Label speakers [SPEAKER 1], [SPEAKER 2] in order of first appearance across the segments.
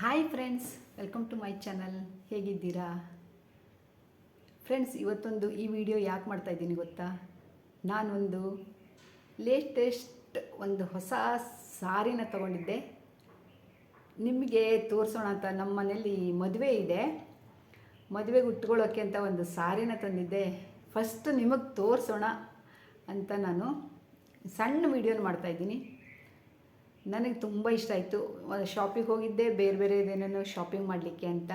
[SPEAKER 1] Hi friends welcome to my channel ಹೇಗಿದ್ದೀರಾ? Friends ಇವತ್ತೊಂದು ಈ ವಿಡಿಯೋ ಯಾಕೆ ಮಾಡ್ತಾ ಇದ್ದೀನಿ ಗೊತ್ತಾ? ನಾನೊಂದು ಲೇಟೆಸ್ಟ್ ಒಂದು ಹೊಸ ಸಾರಿನ ತಗೊಂಡಿದ್ದೆ. ನಿಮಗೆ ತೋರಿಸೋಣ ಅಂತ ನಮ್ಮ ಮನೇಲಿ ಮದುವೆ ಇದೆ. ಮದುವೆಗೆ ಉಟ್ಕೊಳ್ಳೋಕ್ಕೆ ಅಂತ ಒಂದು ಸಾರಿನ ತಂದಿದ್ದೆ. ಫಸ್ಟ್ ನಿಮಗೆ ತೋರಿಸೋಣ ಅಂತ ನಾನು ಸಣ್ಣ ವಿಡಿಯೋನ ಮಾಡ್ತಾಯಿದ್ದೀನಿ ನನಗೆ ತುಂಬ ಇಷ್ಟ ಆಯಿತು. ಶಾಪಿಗೆ ಹೋಗಿದ್ದೆ, ಬೇರೆ ಬೇರೆ ಏನೇನೋ ಶಾಪಿಂಗ್ ಮಾಡಲಿಕ್ಕೆ ಅಂತ.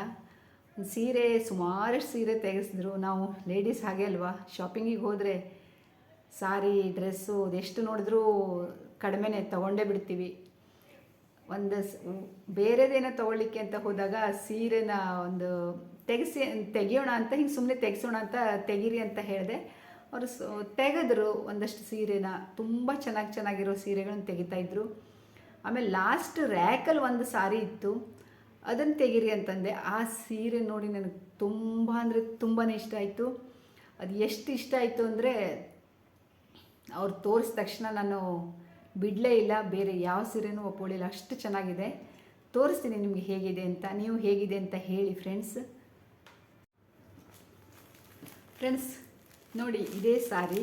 [SPEAKER 1] ಸೀರೆ, ಸುಮಾರಷ್ಟು ಸೀರೆ ತೆಗೆಸಿದ್ರು. ನಾವು ಲೇಡೀಸ್ ಹಾಗೆ ಅಲ್ವಾ? ಶಾಪಿಂಗಿಗೆ ಹೋದರೆ ಸಾರಿ ಡ್ರೆಸ್ಸು ಅದೆಷ್ಟು ನೋಡಿದ್ರೂ ಕಡಿಮೆನೇ ತೊಗೊಂಡೇ ಬಿಡ್ತೀವಿ. ಒಂದು ಬೇರೆದೇನೋ ತೊಗೊಳ್ಳಿಕ್ಕೆ ಅಂತ ಹೋದಾಗ ಸೀರೆನ ಒಂದು ತೆಗೆಸಿ, ತೆಗಿಯೋಣ ಅಂತ, ಹಿಂಗೆ ಸುಮ್ಮನೆ ತೆಗೆಸೋಣ ಅಂತ ತೆಗೀರಿ ಅಂತ ಹೇಳಿದೆ. ಅವರು ತೆಗೆದ್ರು ಒಂದಷ್ಟು ಸೀರೆನ. ತುಂಬ ಚೆನ್ನಾಗಿ ಚೆನ್ನಾಗಿರೋ ಸೀರೆಗಳನ್ನ ತೆಗಿತಾಯಿದ್ರು ಆಮೇಲೆ ಲಾಸ್ಟ್ ರ್ಯಾಕಲ್ಲಿ ಒಂದು ಸಾರಿ ಇತ್ತು. ಅದನ್ನು ತೆಗೀರಿ ಅಂತಂದೆ. ಆ ಸೀರೆ ನೋಡಿ ನನಗೆ ತುಂಬ ಅಂದರೆ ತುಂಬಾ ಇಷ್ಟ ಆಯಿತು. ಅದು ಎಷ್ಟು ಇಷ್ಟ ಆಯಿತು ಅಂದರೆ ಅವ್ರು ತೋರಿಸಿದ ತಕ್ಷಣ ನಾನು ಬಿಡಲೇ ಇಲ್ಲ, ಬೇರೆ ಯಾವ ಸೀರೆನೂ ಒಪ್ಕೊಳ್ಳಿಲ್ಲ. ಅಷ್ಟು ಚೆನ್ನಾಗಿದೆ. ತೋರಿಸ್ತೀನಿ ನಿಮಗೆ ಹೇಗಿದೆ ಅಂತ. ನೀವು ಹೇಗಿದೆ ಅಂತ ಹೇಳಿ ಫ್ರೆಂಡ್ಸ್ ಫ್ರೆಂಡ್ಸ್ ನೋಡಿ ಇದೇ ಸಾರಿ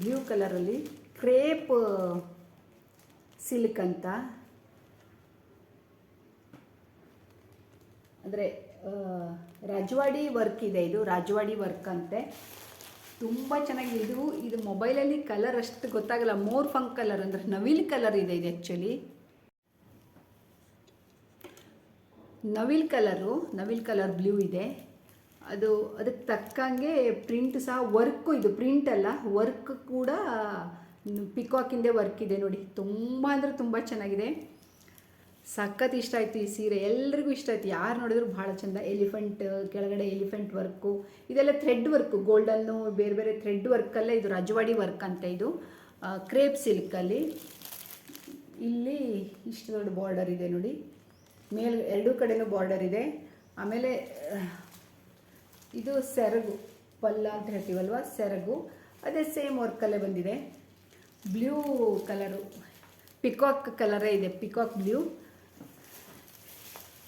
[SPEAKER 1] ಬ್ಲೂ ಕಲರಲ್ಲಿ ಕ್ರೇಪ್ ಸಿಲ್ಕ್ ಅಂತ. ಅಂದರೆ ರಾಜವಾಡಿ ವರ್ಕ್ ಇದೆ ಇದು, ರಾಜವಾಡಿ ವರ್ಕ್ ಅಂತೆ. ತುಂಬ ಚೆನ್ನಾಗಿದೆ. ಇದು ಇದು ಮೊಬೈಲಲ್ಲಿ ಕಲರ್ ಅಷ್ಟು ಗೊತ್ತಾಗಲ್ಲ. ಮೋರ್ ಫಂಕ್ ಕಲರ್ ಅಂದರೆ ನವಿಲ್ ಕಲರ್ ಇದೆ ಇದು ಆ್ಯಕ್ಚುಲಿ ನವಿಲ್ ಕಲರು ನವಿಲ್ ಕಲರ್ ಬ್ಲೂ ಇದೆ. ಅದು ಅದಕ್ಕೆ ತಕ್ಕಂಗೆ ಪ್ರಿಂಟ್ ಸಹ ವರ್ಕು ಇದು ಪ್ರಿಂಟ್ ಅಲ್ಲ ವರ್ಕ್ ಕೂಡ ಪಿಕಾಕಿಂದೇ ವರ್ಕ್ ಇದೆ ನೋಡಿ. ತುಂಬ ಅಂದರೆ ತುಂಬ ಚೆನ್ನಾಗಿದೆ. ಸಖತ್ ಇಷ್ಟ ಆಯಿತು ಈ ಸೀರೆ. ಎಲ್ರಿಗೂ ಇಷ್ಟ ಆಯ್ತು. ಯಾರು ನೋಡಿದ್ರು ಭಾಳ ಚಂದ. ಎಲಿಫೆಂಟ್, ಕೆಳಗಡೆ ಎಲಿಫೆಂಟ್ ವರ್ಕು. ಇದೆಲ್ಲ ಥ್ರೆಡ್ ವರ್ಕು. ಗೋಲ್ಡನ್ನು ಬೇರೆ ಬೇರೆ ಥ್ರೆಡ್ ವರ್ಕಲ್ಲೇ ಇದು ರಜವಾಡಿ ವರ್ಕ್ ಅಂತ ಇದು. ಕ್ರೇಪ್ ಸಿಲ್ಕಲ್ಲಿ. ಇಲ್ಲಿ ಇಷ್ಟು ದೊಡ್ಡ ಬಾರ್ಡರ್ ಇದೆ ನೋಡಿ. ಮೇಲ್, ಎರಡೂ ಕಡೆನೂ ಬಾರ್ಡರ್ ಇದೆ. ಆಮೇಲೆ ಇದು ಸೆರಗು. ಪಲ್ಲ ಅಂತ ಹೇಳ್ತೀವಲ್ವ? ಸೆರಗು. ಅದೇ ಸೇಮ್ ವರ್ಕಲ್ಲೇ ಬಂದಿದೆ. Blue colour. ಪಿಕಾಕ್ ಕಲರೇ ಇದೆ. Peacock blue.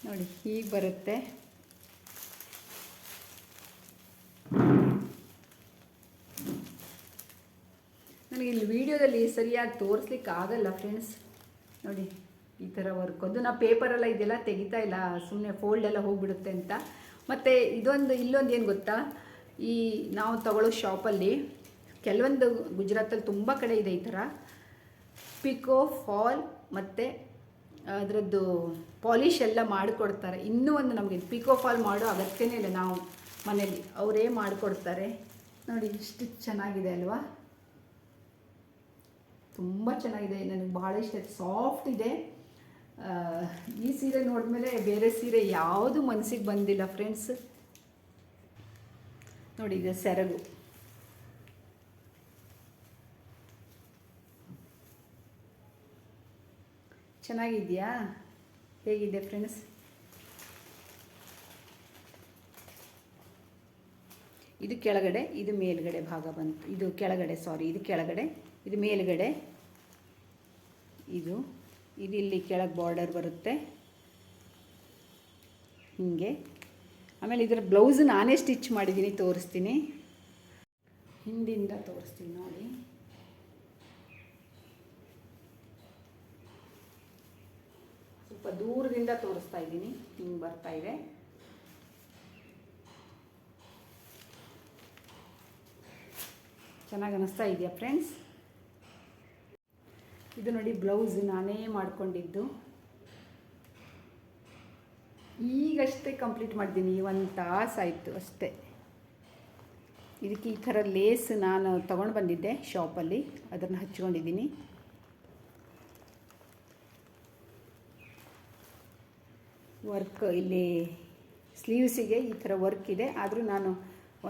[SPEAKER 1] ನೋಡಿ, ಹೀಗೆ ಬರುತ್ತೆ. ನನಗೆ ಇಲ್ಲಿ ವಿಡಿಯೋದಲ್ಲಿ ಸರಿಯಾಗಿ ತೋರಿಸ್ಲಿಕ್ಕೆ ಆಗಲ್ಲ ಫ್ರೆಂಡ್ಸ್. ನೋಡಿ, ಈ ಥರ ವರ್ಕ್. ಅದು ನಾ ಪೇಪರೆಲ್ಲ ಇದೆಲ್ಲ ತೆಗಿತಾ ಇಲ್ಲ ಸುಮ್ಮನೆ ಫೋಲ್ಡ್ ಎಲ್ಲ ಹೋಗಿಬಿಡುತ್ತೆ ಅಂತ. ಮತ್ತು ಇದೊಂದು, ಇಲ್ಲೊಂದು ಏನು ಗೊತ್ತಾ? ಈ ನಾವು ತಗೊಳ್ಳೋ ಶಾಪಲ್ಲಿ ಕೆಲವೊಂದು ಗುಜರಾತಲ್ಲಿ ತುಂಬ ಕಡೆ ಇದೆ ಈ ಥರ. ಪಿಕೋ ಫಾಲ್ ಮತ್ತು ಅದರದ್ದು ಪಾಲಿಷ್ ಎಲ್ಲ ಮಾಡಿಕೊಡ್ತಾರೆ. ಇನ್ನೂ ಒಂದು ನಮಗೆ ಪಿಕೋ ಫಾಲ್ ಮಾಡೋ ಅಗತ್ಯನೇ ಇಲ್ಲ ನಾವು ಮನೇಲಿ ಅವರೇ ಮಾಡಿಕೊಡ್ತಾರೆ. ನೋಡಿ, ಇಷ್ಟು ಚೆನ್ನಾಗಿದೆ ಅಲ್ವಾ? ತುಂಬ ಚೆನ್ನಾಗಿದೆ. ನನಗೆ ಭಾಳ ಇಷ್ಟ ಸಾಫ್ಟ್ ಇದೆ. ಈ ಸೀರೆ ನೋಡಿದ್ಮೇಲೆ ಬೇರೆ ಸೀರೆ ಯಾವುದು ಮನಸ್ಸಿಗೆ ಬಂದಿಲ್ಲ ಫ್ರೆಂಡ್ಸ್ ನೋಡಿ ಇದು ಸೆರಗು. ಚೆನ್ನಾಗಿದೆಯಾ? ಹೇಗಿದೆ ಫ್ರೆಂಡ್ಸ್ ಇದು ಕೆಳಗಡೆ, ಇದು ಮೇಲ್ಗಡೆ ಭಾಗ ಬಂತು ಇದು ಕೆಳಗಡೆ ಸಾರಿ ಇದು ಕೆಳಗಡೆ, ಇದು ಮೇಲ್ಗಡೆ, ಇದು ಇದು ಇಲ್ಲಿ ಕೆಳಗೆ ಬಾರ್ಡರ್ ಬರುತ್ತೆ. ಹೀಗೆ. ಆಮೇಲೆ ಇದರ ಬ್ಲೌಸ್ ನಾನೇ ಸ್ಟಿಚ್ ಮಾಡಿದ್ದೀನಿ ತೋರಿಸ್ತೀನಿ. ಹಿಂದಿಂದ ತೋರಿಸ್ತೀನಿ ನೋಡಿ. ಸ್ವಲ್ಪ ದೂರದಿಂದ ತೋರಿಸ್ತಾ ಇದ್ದೀನಿ. ಹಿಂಗೆ ಬರ್ತಾ ಇದೆ. ಚೆನ್ನಾಗಿ ಅನ್ನಿಸ್ತಾ ಇದೆಯಾ ಫ್ರೆಂಡ್ಸ್? ಇದು ನೋಡಿ ಬ್ಲೌಸ್ ನಾನೇ ಮಾಡಿಕೊಂಡಿದ್ದು. ಈಗಷ್ಟೇ ಕಂಪ್ಲೀಟ್ ಮಾಡಿದ್ದೀನಿ ಒಂದು ತಾಸಾಯಿತು ಅಷ್ಟೇ. ಇದಕ್ಕೆ ಈ ಥರ ಲೇಸ್ ನಾನು ತೊಗೊಂಡು ಬಂದಿದ್ದೆ ಶಾಪಲ್ಲಿ ಅದನ್ನು ಹಚ್ಕೊಂಡಿದ್ದೀನಿ. ವರ್ಕ್ ಇಲ್ಲಿ ಸ್ಲೀವ್ಸಿಗೆ ಈ ಥರ ವರ್ಕ್ ಇದೆ. ಆದರೂ ನಾನು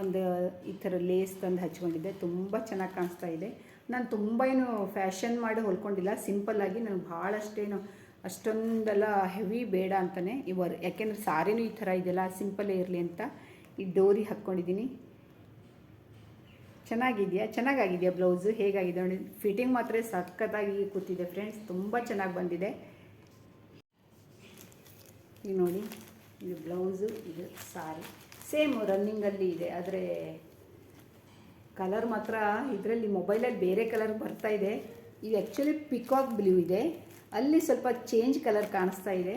[SPEAKER 1] ಒಂದು ಈ ಥರ ಲೇಸ್ ತಂದು ಹಚ್ಕೊಂಡಿದ್ದೆ. ತುಂಬ ಚೆನ್ನಾಗಿ ಕಾಣಿಸ್ತಾ ಇದೆ. ನಾನು ತುಂಬ ಏನು ಫ್ಯಾಷನ್ ಮಾಡಿ ಹೊಲ್ಕೊಂಡಿಲ್ಲ. ಸಿಂಪಲ್ಲಾಗಿ ನನಗೆ ಭಾಳಷ್ಟೇನು ಅಷ್ಟೊಂದೆಲ್ಲ ಹೆವಿ ಬೇಡ ಅಂತಲೇ ಈ ವರ್, ಯಾಕೆಂದರೆ ಸಾರಿನೂ ಈ ಥರ ಇದೆಯಲ್ಲ, ಸಿಂಪಲ್ಲೇ ಇರಲಿ ಅಂತ ಈ ಡೋರಿ ಹಾಕ್ಕೊಂಡಿದ್ದೀನಿ. ಚೆನ್ನಾಗಿದೆಯಾ? ಚೆನ್ನಾಗಾಗಿದೆಯಾ ಬ್ಲೌಸು? ಹೇಗಾಗಿದೆ? ನೋಡಿ ಫಿಟ್ಟಿಂಗ್ ಮಾತ್ರ ಸಖತ್ತಾಗಿ ಕೂತಿದೆ ಫ್ರೆಂಡ್ಸ್. ತುಂಬ ಚೆನ್ನಾಗಿ ಬಂದಿದೆ. ಈಗ ನೋಡಿ, ಇದು ಬ್ಲೌಸು, ಇದು ಸಾರಿ. ಸೇಮ್ ರನ್ನಿಂಗಲ್ಲಿ ಇದೆ, ಆದರೆ ಕಲರ್ ಮಾತ್ರ ಇದರಲ್ಲಿ ಮೊಬೈಲಲ್ಲಿ ಬೇರೆ ಕಲರ್ ಬರ್ತಾ ಇದೆ. ಇದು ಆ್ಯಕ್ಚುಲಿ ಪಿಕಾಕ್ ಬ್ಲೂ ಇದೆ. ಅಲ್ಲಿ ಸ್ವಲ್ಪ ಚೇಂಜ್ ಕಲರ್ ಕಾಣಿಸ್ತಾ ಇದೆ.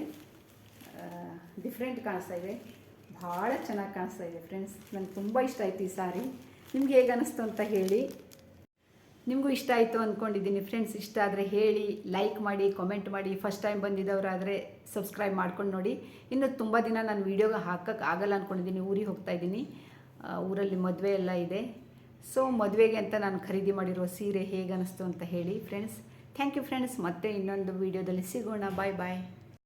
[SPEAKER 1] ಡಿಫ್ರೆಂಟ್ ಕಾಣಿಸ್ತಾ ಇದೆ. ಭಾಳ ಚೆನ್ನಾಗಿ ಕಾಣಿಸ್ತಾ ಇದೆ ಫ್ರೆಂಡ್ಸ್ ನನಗೆ ತುಂಬ ಇಷ್ಟ ಆಯ್ತು ಈ ಸಾರಿ. ನಿಮ್ಗೆ ಹೇಗೆ ಅನ್ನಿಸ್ತು ಅಂತ ಹೇಳಿ. ನಿಮಗೂ ಇಷ್ಟ ಆಯಿತು ಅಂದ್ಕೊಂಡಿದ್ದೀನಿ ಫ್ರೆಂಡ್ಸ್ ಇಷ್ಟ ಆದರೆ ಹೇಳಿ ಲೈಕ್ ಮಾಡಿ ಕಾಮೆಂಟ್ ಮಾಡಿ. ಫಸ್ಟ್ ಟೈಮ್ ಬಂದಿದ್ದವರಾದರೆ ಸಬ್ಸ್ಕ್ರೈಬ್ ಮಾಡ್ಕೊಂಡು ನೋಡಿ. ಇನ್ನು ತುಂಬ ದಿನ ನಾನು ವೀಡಿಯೋಗೆ ಹಾಕಕ್ಕೆ ಆಗಲ್ಲ ಅಂದ್ಕೊಂಡಿದ್ದೀನಿ ಊರಿಗೆ ಹೋಗ್ತಾ ಇದ್ದೀನಿ. ಊರಲ್ಲಿ ಮದುವೆ ಎಲ್ಲ ಇದೆ. ಸೊ ಮದುವೆಗೆ ಅಂತ ನಾನು ಖರೀದಿ ಮಾಡಿರೋ ಸೀರೆ ಹೇಗೆ ಅನ್ನಿಸ್ತು ಅಂತ ಹೇಳಿ ಫ್ರೆಂಡ್ಸ್ ಥ್ಯಾಂಕ್ ಯು ಫ್ರೆಂಡ್ಸ್ ಮತ್ತೆ ಇನ್ನೊಂದು ವೀಡಿಯೋದಲ್ಲಿ ಸಿಗೋಣ. ಬಾಯ್ ಬಾಯ್